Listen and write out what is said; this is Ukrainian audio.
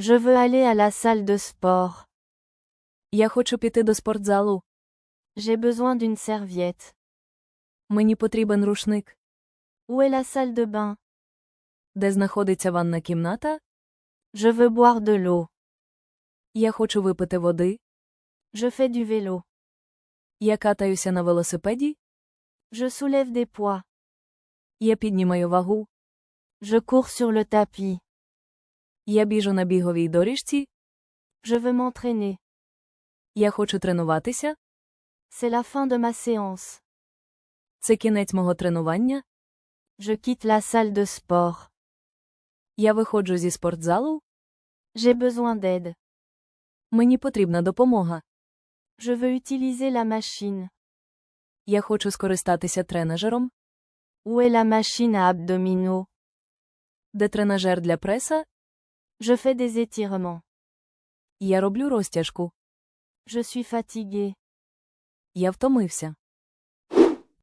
Je veux aller à la salle de sport. Я хочу піти до спортзалу. J'ai besoin d'une serviette. Мені потрібен рушник. Où est la salle de bain Де знаходиться ванна кімната? Je veux boire de l'eau. Я хочу випити води. Je fais du vélo. Я катаюся на велосипеді. Je soulève des poids. Я піднімаю вагу. Je cours sur le tapis. Я біжу на біговій доріжці. Je veux m'entraîner. Я хочу тренуватися. C'est la fin de ma séance. Це кінець мого тренування. Je quitte la salle de sport. Я виходжу зі спортзалу. J'ai besoin d'aide. Мені потрібна допомога. Je veux utiliser la machine. Я хочу скористатися тренажером. Où est la machine à abdominaux Де тренажер для преса? Je fais des étirements. Я роблю розтяжку. Je suis fatigué. Я втомився.